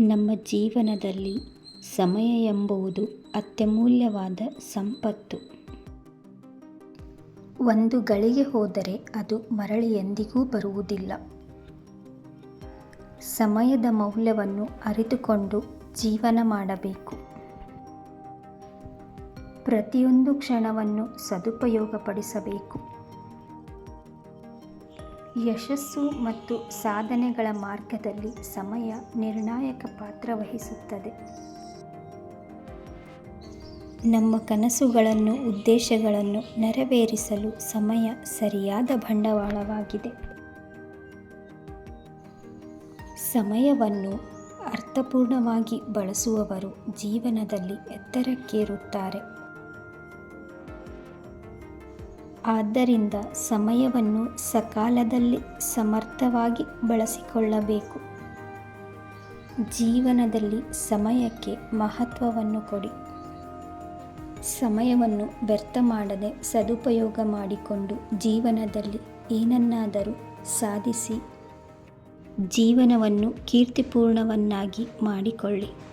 ನಮ್ಮ ಜೀವನದಲ್ಲಿ ಸಮಯ ಎಂಬುವುದು ಅತ್ಯಮೂಲ್ಯವಾದ ಸಂಪತ್ತು. ಒಂದು ಗಳಿಗೆ ಹೋದರೆ ಅದು ಮರಳಿ ಎಂದಿಗೂ ಬರುವುದಿಲ್ಲ. ಸಮಯದ ಮೌಲ್ಯವನ್ನು ಅರಿತುಕೊಂಡು ಜೀವನ ಮಾಡಬೇಕು. ಪ್ರತಿಯೊಂದು ಕ್ಷಣವನ್ನು ಸದುಪಯೋಗಪಡಿಸಬೇಕು. ಯಶಸ್ಸು ಮತ್ತು ಸಾಧನೆಗಳ ಮಾರ್ಗದಲ್ಲಿ ಸಮಯ ನಿರ್ಣಾಯಕ ಪಾತ್ರ ವಹಿಸುತ್ತದೆ. ನಮ್ಮ ಕನಸುಗಳನ್ನು, ಉದ್ದೇಶಗಳನ್ನು ನೆರವೇರಿಸಲು ಸಮಯ ಸರಿಯಾದ ಬಂಡವಾಳವಾಗಿದೆ. ಸಮಯವನ್ನು ಅರ್ಥಪೂರ್ಣವಾಗಿ ಬಳಸುವವರು ಜೀವನದಲ್ಲಿ ಎತ್ತರಕ್ಕೇರುತ್ತಾರೆ. ಆದ್ದರಿಂದ ಸಮಯವನ್ನು ಸಕಾಲದಲ್ಲಿ ಸಮರ್ಥವಾಗಿ ಬಳಸಿಕೊಳ್ಳಬೇಕು. ಜೀವನದಲ್ಲಿ ಸಮಯಕ್ಕೆ ಮಹತ್ವವನ್ನು ಕೊಡಿ. ಸಮಯವನ್ನು ವ್ಯರ್ಥ ಮಾಡದೆ ಸದುಪಯೋಗ ಮಾಡಿಕೊಂಡು ಜೀವನದಲ್ಲಿ ಏನನ್ನಾದರೂ ಸಾಧಿಸಿ ಜೀವನವನ್ನು ಕೀರ್ತಿಪೂರ್ಣವನ್ನಾಗಿ ಮಾಡಿಕೊಳ್ಳಿ.